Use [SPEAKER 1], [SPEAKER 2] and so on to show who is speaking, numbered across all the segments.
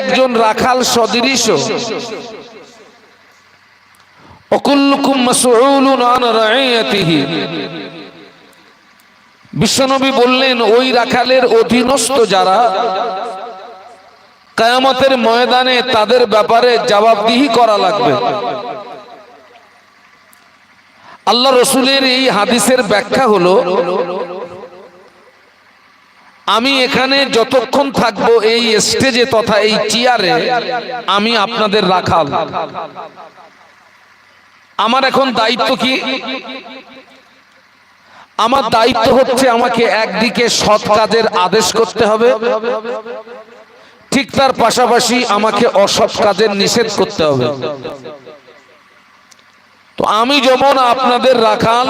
[SPEAKER 1] একজন রাখাল সদৃশ। বিশ্বনবী বললেন, ওই রাখালের অধীনস্থ যারা কায়ামতের ময়দানে তাদের ব্যাপারে জবাবদিহি করা লাগবে। আল্লাহ রসুলের এই হাদিসের ব্যাখ্যা হলো আমি এখানে যতক্ষণ থাকব এই স্টেজে তথা এই চেয়ারে আমি আপনাদের রাখাল। আমার এখন দায়িত্ব কি? আমার দায়িত্ব হচ্ছে আমাকে একদিকে সৎ কাজের আদেশ করতে হবে। ঠিক তার পাশাপাশি আমাকে অসৎ কাজের নিষেধ করতে হবে। তো আমি যেমন আপনাদের রাখাল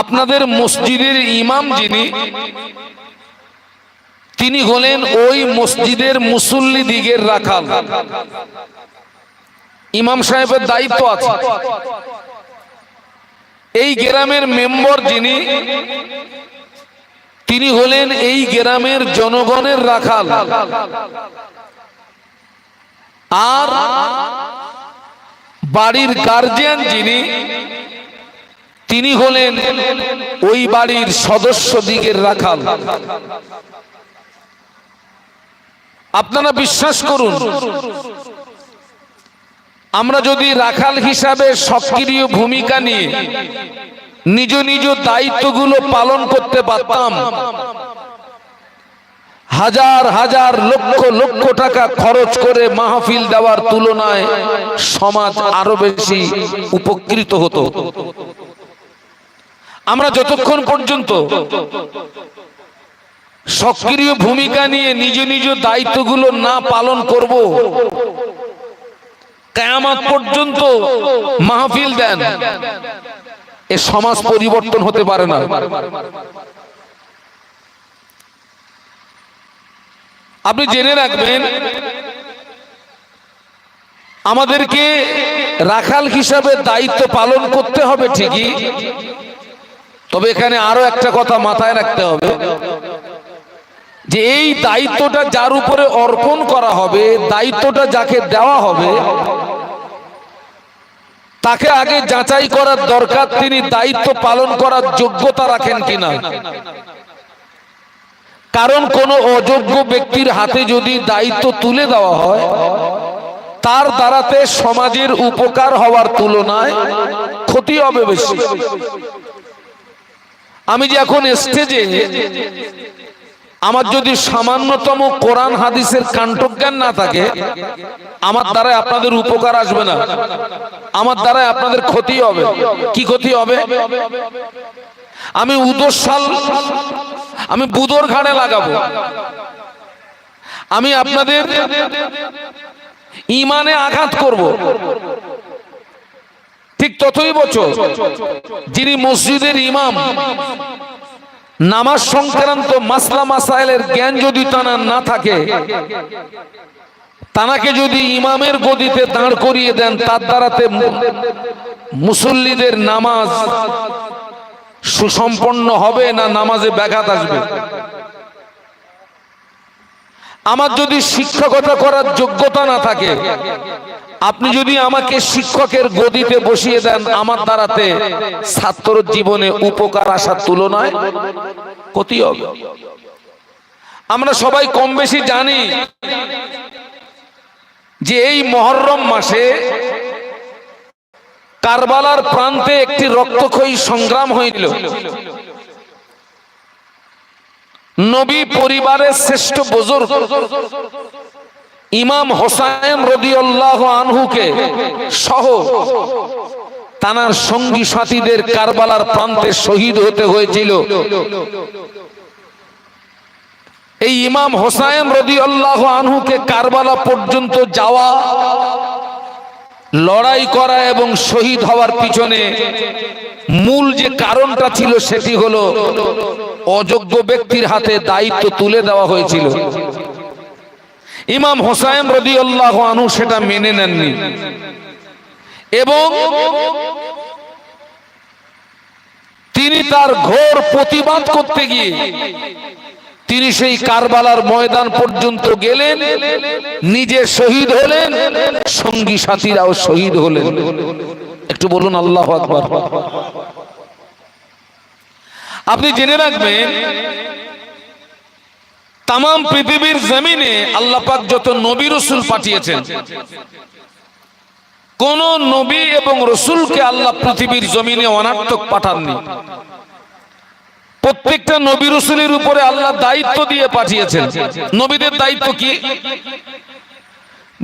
[SPEAKER 1] আপনাদের মসজিদের ইমাম যিনি, তিনি হলেন ওই মসজিদের মুসল্লি দিগের রাখাল। ইমাম সাহেবের দায়িত্ব আছে। এই গ্রামের মেম্বর যিনি, তিনি হলেন এই গ্রামের জনগণের রাখাল। আর বাড়ির গার্জিয়ান যিনি তিনি হলেন ওই বাড়ির সদস্য দিকের রাখাল। আপনারা বিশ্বাস করুন, আমরা যদি রাখাল হিসাবে সক্রিয় ভূমিকা নিয়ে নিজ নিজ দায়িত্বগুলো পালন করতে পারতাম, হাজার হাজার লক্ষ লক্ষ টাকা খরচ করে মাহফিল দেওয়ার তুলনায় সমাজ আরও বেশি উপকৃত হতো। আমরা যতক্ষণ পর্যন্ত সক্রিয় ভূমিকা নিয়ে নিজ নিজ দায়িত্বগুলো না পালন করব, কেয়ামত পর্যন্ত মাহফিল দেন। এ সমাজ পরিবর্তন হতে পারে না। আপনি জেনে রাখবেন, আমাদেরকে রাখাল হিসাবে দায়িত্ব পালন করতে হবে ঠিকই তবে এখানে আরও একটা কথা মাথায় রাখতে হবে যে এই দায়িত্বটা যার উপরে অর্পণ করা হবে, দায়িত্বটা যাকে দেওয়া হবে, তাকে আগে যাচাই করার দরকার তিনি দায়িত্ব পালন করার যোগ্যতা রাখেন কিনা। কারণ কোন অযোগ্য ব্যক্তির হাতে যদি দায়িত্ব তুলে দেওয়া হয়, তার দ্বারাতে সমাজের উপকার হওয়ার তুলনায় ক্ষতি হবে বেশি। আমি যে এখন স্টেজে আমার যদি সামান্যতম কোরআন হাদিসের কাণ্ঠজ্ঞান না থাকে, আমার দ্বারাই আপনাদের উপকার আসবে না। আমার দ্বারাই আপনাদের ক্ষতি হবে। কি ক্ষতি হবে? আমি উদোসাল আমি বুদোর ঘাড়ে লাগাবো। আমি আপনাদের ইমানে আঘাত করব। ঠিক ততই বছর যিনি মসজিদের ইমাম। নামাজ সংক্রান্ত মাসলা মাসাইলের জ্ঞান যদি তানার না থাকে, তানাকে যদি ইমামের গদিতে দাঁড় করিয়ে দেন, তার দ্বারাতে মুসল্লিদের নামাজ সুসম্পন্ন হবে না নামাজে ব্যাঘাত আসবে? আমার যদি শিক্ষকতা করার যোগ্যতা না থাকে আপনি যদি আমাকে শিক্ষকের গদিতে বসিয়ে দেন, আমার দ্বারাতে ছাত্র জীবনে উপকার আসার তুলনায় ক্ষতি হবে। আমরা সবাই কম বেশি জানি যে এই মহরম মাসে কারবালার প্রান্তে একটি রক্তক্ষয়ী সংগ্রাম হইল। নবী পরিবারের শ্রেষ্ঠ বুজুর্গ ইমাম হোসাইন রদিউল্লাহ আনহুকে সহ তানার সঙ্গী সাথীদের কারবালার প্রান্তে শহীদ হতে হয়েছিল। এই ইমাম হোসাইন রদিউল্লাহ আনহুকে কারবালা পর্যন্ত যাওয়া, লড়াই করা এবং শহীদ হওয়ার পিছনে মূল যে কারণটা ছিল সেটি হলো অযোগ্য ব্যক্তির হাতে দায়িত্ব তুলে দেওয়া হয়েছিল। ইমাম হোসাইন রদি আল্লাহ আনু সেটা মেনে নেননি। এবং তিনি তার ঘোর প্রতিবাদ করতে গিয়ে তিনি সেই কারবালার ময়দান পর্যন্ত গেলেন, নিজে শহীদ হলেন, সঙ্গী সাথীরাও শহীদ হলেন। একটু বলুন, আল্লাহ আপনি জেনে রাখবেন তাম পৃথিবীর জমিনে আল্লাহ পাক যত নবী রসুল পাঠিয়েছেন, কোন নবী এবং রসুলকে আল্লাহ পৃথিবীর জমিনে অনার্থক পাঠাননি। প্রত্যেকটা নবী রসুলের উপরে আল্লাহ দায়িত্ব দিয়ে পাঠিয়েছেন। নবীদের দায়িত্ব কি?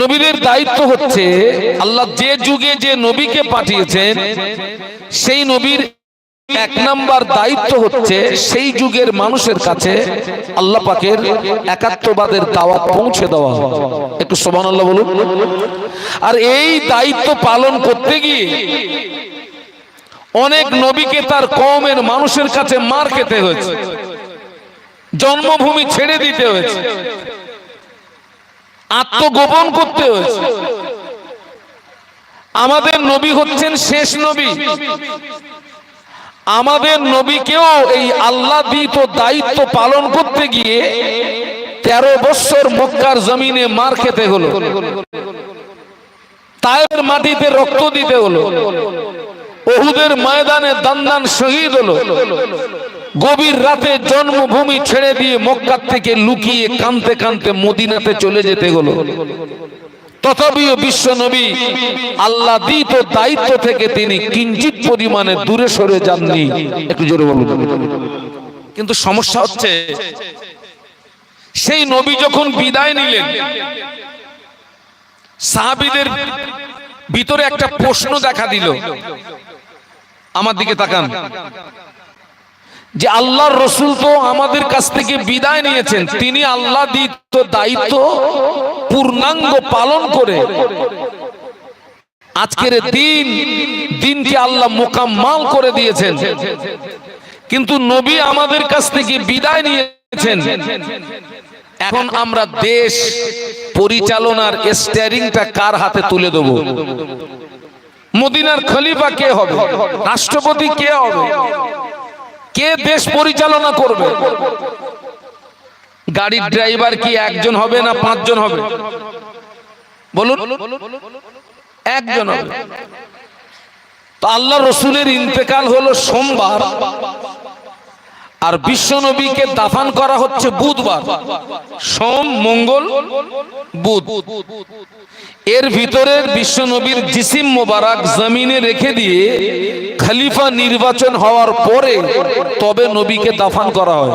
[SPEAKER 1] নবীদের দায়িত্ব হচ্ছে, আল্লাহ যে যুগে যে নবীকে পাঠিয়েছেন, সেই নবীর এক নাম্বার দায়িত্ব হচ্ছে সেই যুগের মানুষের কাছে আল্লাহ পাকের একাত্মবাদের দাওয়াত পৌঁছে দেওয়া একটু সমান আল্লাহ বলুন। আর এই দায়িত্ব পালন করতে গিয়ে অনেক নবীকে তার কমের মানুষের কাছে মার খেতে হয়েছে। জন্মভূমি ছেড়ে দিতে হয়েছে। আত্মগোপন করতে হয়েছে। আমাদের নবী হচ্ছেন শেষ নবী। আমাদের নবীকেও এই আল্লাহ দিত দায়িত্ব পালন করতে গিয়ে তেরো বছর মক্কার জমিনে মার খেতে হলো। তায়ের মাটিতে রক্ত দিতে হলো। ওহুদের ময়দানে দান্দান শহীদ হলো। গভীর রাতে জন্মভূমি ছেড়ে দিয়ে মক্কার থেকে লুকিয়ে কানতে কানতে মদিনাতে চলে যেতে হলো। তথাপিও বিশ্ব নবী আল্লাহ দিত দায়িত্ব থেকে তিনি কিঞ্চিত পরিমাণে দূরে সরে যাননি। একটু জোরে বলুন। কিন্তু সমস্যা হচ্ছে, সেই নবী যখন বিদায় নিলেন, সাহাবিদের ভিতরে একটা প্রশ্ন দেখা দিল। আমার দিকে তাকান। যে আল্লাহর রসুল তো আমাদের কাছ থেকে বিদায় নিয়েছেন, তিনি আল্লাহ দিত দায়িত্ব পূর্ণাঙ্গ পালন করে। আজকের দিন দিনকে আল্লাহ মোকাম্মাল করে দিয়েছেন। কিন্তু নবী আমাদের কাছ থেকে বিদায় নিয়েছেন। এখন আমরা দেশ পরিচালনার স্টিয়ারিংটা কার হাতে তুলে দেব? মদিনার খলিফা কে হবে? রাষ্ট্রপতি কে হবে? কে দেশ পরিচালনা করবে? গাড়ির ড্রাইভার কি একজন হবে না পাঁচজন হবে? বলুন। একজন হবে। তো আল্লাহ রসুলের ইন্তেকাল হলো সোমবার, আর বিশ্ব নবীকে দাফান করা হচ্ছে বুধবার। সোম, মঙ্গল, বুধ। এর ভিতরে বিশ্ব নবীর জিসিম মোবারক জমিনে রেখে দিয়ে খলিফা নির্বাচন হওয়ার পরে তবে নবীকে দাফান করা হয়।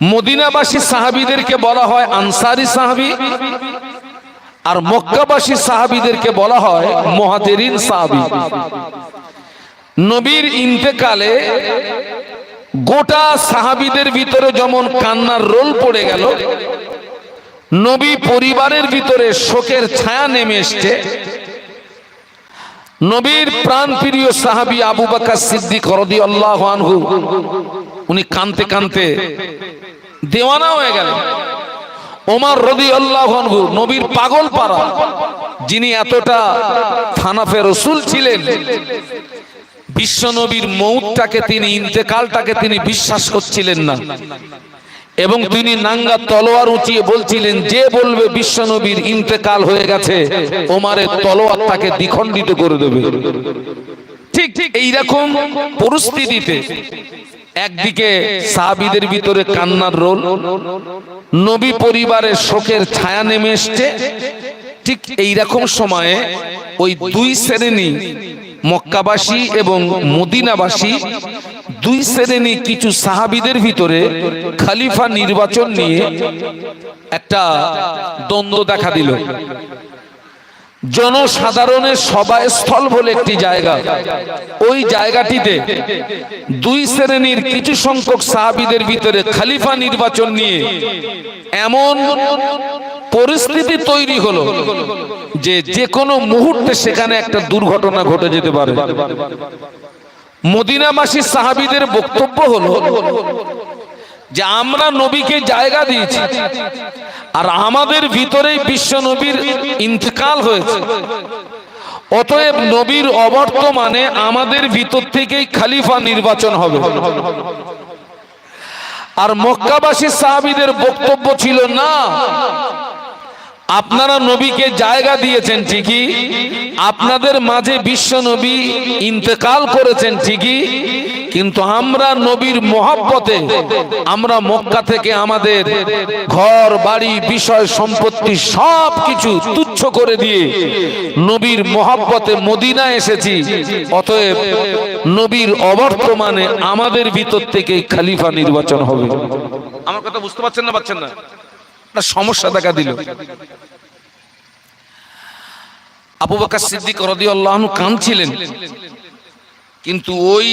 [SPEAKER 1] মদিনাবাসী সাহাবিদেরকে বলা হয় আনসারি সাহাবি, আর মক্কাবাসী সাহাবিদেরকে বলা হয় মহাজেরিন সাহাবি। নবীর ইন্তেকালে গোটা সাহাবিদের ভিতরে যেমন কান্নার রোল পড়ে গেল, নবী পরিবারের ভিতরে শোকের ছায়া নেমে এসছে। নবীর প্রাণ প্রিয় সাহাবি আবু বাকা সিদ্দিক রদি আল্লাহ উনি কানতে কানতে দেওয়ানা হয়ে গেল ওমর রদি আল্লাহ নবীর পাগল পাড়া, যিনি এতটা থানাফে রসুল ছিলেন, বিশ্ব নবীর মৌতটাকে তিনি, ইন্তেকালটাকে তিনি বিশ্বাস করছিলেন না। এবং তিনি নাঙ্গা তলোয়ার উঁচিয়ে বলছিলেন, যে বলবে বিশ্ব নবীর ইন্তেকাল হয়ে গেছে, ওমারের তলোয়ার তাকে দ্বিখণ্ডিত করে দেবে। ঠিক ঠিক, এইরকম পরিস্থিতিতে একদিকে সাহাবিদের ভিতরে কান্নার রোল, নবী পরিবারের শোকের ছায়া নেমে এসছে। ঠিক এইরকম সময়ে ওই দুই শ্রেণি মক্কাবাসী এবং মদিনাবাসী, দুই শ্রেণি কিছু সাহাবিদের ভিতরে খালিফা নির্বাচন নিয়ে একটা দ্বন্দ্ব দেখা দিল। জনসাধারণের সভাস্থল বলে একটি জায়গা। ওই জায়গাটিতে দুই শ্রেণির কিছু সংখ্যক সাহাবিদের ভিতরে খালিফা নির্বাচন নিয়ে এমন পরিস্থিতি তৈরি হলো যে যে কোনো মুহূর্তে সেখানে একটা দুর্ঘটনা ঘটে যেতে পারে। মদিনাবাসী সাহাবিদের বক্তব্য হলো যে আমরা নবীকে জায়গা দিয়েছি। আর আমাদের ভিতরেই বিশ্ব নবীর ইন্তকাল হয়েছে। অতএব নবীর অবর্তমানে আমাদের ভিতর থেকেই খালিফা নির্বাচন হবে। আর মক্কাবাসী সাহাবিদের বক্তব্য ছিল, না, আপনারা নবীকে জায়গা দিয়েছেন ঠিকই, আপনাদের মাঝে বিশ্ব নবী ইন্তেকাল করেছেন ঠিকই কিন্তু আমরা নবীর মহব্বতে, আমরা মক্কা থেকে আমাদের ঘর, বাড়ি, বিষয়, সম্পত্তি সব কিছু তুচ্ছ করে দিয়ে নবীর মহব্বতে মদিনা এসেছি। অতএব নবীর অবর্তমানে আমাদের ভিতর থেকে খালিফা নির্বাচন হবে। আমার কথা বুঝতে পারছেন না পাচ্ছেন না? সমস্যা দেখা দিল। আবু বকর সিদ্দিক রাদিয়াল্লাহু আনহু কাঁদছিলেন। কিন্তু ওই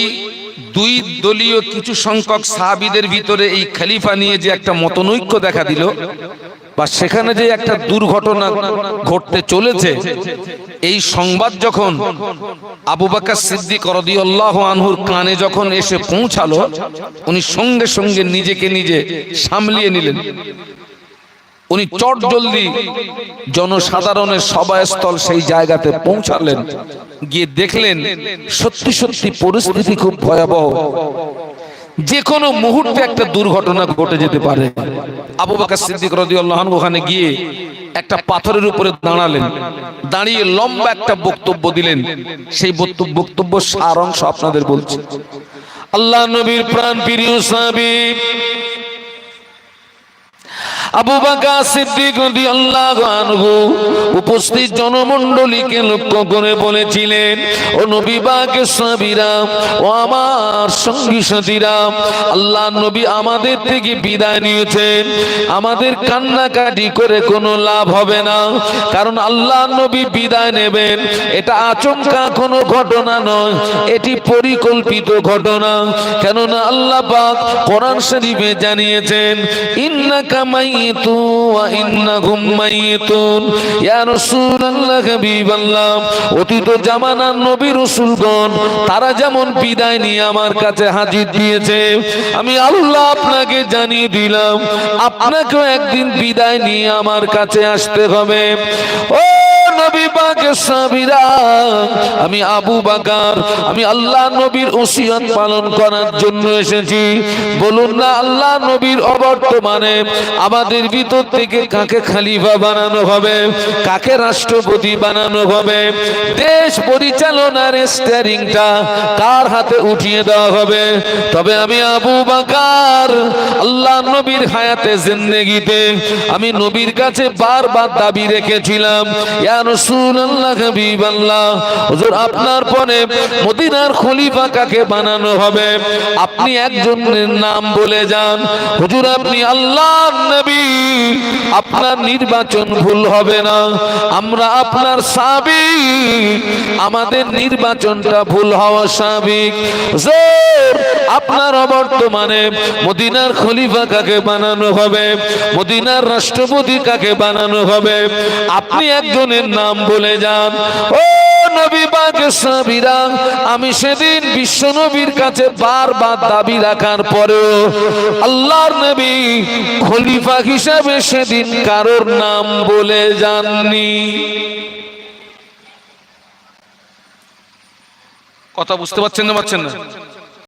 [SPEAKER 1] দুই দলীয় কিছু সংখ্যক সাহাবীদের ভিতরে এই খালিফা নিয়ে যে একটা মতনৈক্য দেখা দিল বা সেখানে যে একটা দুর্ঘটনা ঘটতে চলেছে, এই সংবাদ যখন আবু বকর সিদ্দিক আনহুর কানে যখন এসে পৌঁছালো, উনি সঙ্গে সঙ্গে নিজেকে নিজে সামলিয়ে নিলেন। উনি চট জলদি জনসাধারণের সভাস্থল সেই জায়গাতে পৌঁছালেন। গিয়ে দেখলেন সত্যি সত্যি পরিস্থিতি খুব ভয়াবহ। যে কোনো মুহূর্তে একটা দুর্ঘটনা ঘটে যেতে পারে। আবু বকর সিদ্দিক রাদিয়াল্লাহু আনহু ওখানে গিয়ে একটা পাথরের উপরে দাঁড়ালেন। দাঁড়িয়ে লম্বা একটা বক্তব্য দিলেন। সেই বক্তব্য বক্তব্য সার অংশ আপনাদের বলছি। আল্লাহ নবীর প্রাণ প্রিয় সাহাবী আবু বাকা সিদ্দিক উপস্থিত জনমণ্ডলীকে লক্ষ্য করে বলেছিলেন, ও নবী বাকে সাবিরা ও আমার সঙ্গী সাথীরা, আল্লাহ নবী আমাদের থেকে বিদায় নিয়েছেন। আমাদের কান্নাকাটি করে কোনো লাভ হবে না, কারণ আল্লাহ নবী বিদায় নেবেন। এটা আচমকা কোনো ঘটনা নয়, এটি পরিকল্পিত ঘটনা। কেননা আল্লাহ পাক কোরআন শরীফে জানিয়েছেন অতীত জামানার নবী তারা যেমন বিদায় নিয়ে আমার কাছে হাজির দিয়েছে, আমি আল্লাহ আপনাকে জানিয়ে দিলাম, আপনাকেও একদিন বিদায় নিয়ে আমার কাছে আসতে হবে। ও নবী সাহাবীরা আমি আবু বাকার, আমি আল্লাহ নবীর ওসিয়ত পালন করার জন্য এসেছি। বলুন না, আল্লাহ নবীর অবর্তমানে আমাদের ভিতর থেকে কাকে খালিফা বানানো হবে, কাকে রাষ্ট্রপতি বানানো হবে, দেশ পরিচালনার স্টিয়ারিংটা কার হাতে উঠিয়ে দেওয়া হবে? তবে আমি আবু বাকার, আল্লাহ নবীর হায়াতে জিন্দেগিতে আমি নবীর কাছে বারবার দাবি রেখেছিলাম, ইয়া আপনি একজনের নাম বলে যান। হুজুর, আপনি নবী। আপনার নির্বাচন ভুল হবে না। আমরা আপনার সাবি। আমাদের নির্বাচনটা ভুল হওয়া স্বাভাবিক আপনার অবর্তমানে মদিনার খলিফা কাকে বানানো হবে? মদিনার রাষ্ট্রপতি কাকে বানানো হবে? আপনি একজনের নাম বলে যান। ও নবী পাকের সাহাবীরা, আমি সেদিন বিশ্ব নবীর কাছে বারবার দাবি রাখার পরেও আল্লাহর নবী খলিফা হিসাবে সেদিন কারোর নাম বলে যাননি। কথা বুঝতে পারছেন না পাচ্ছেন না?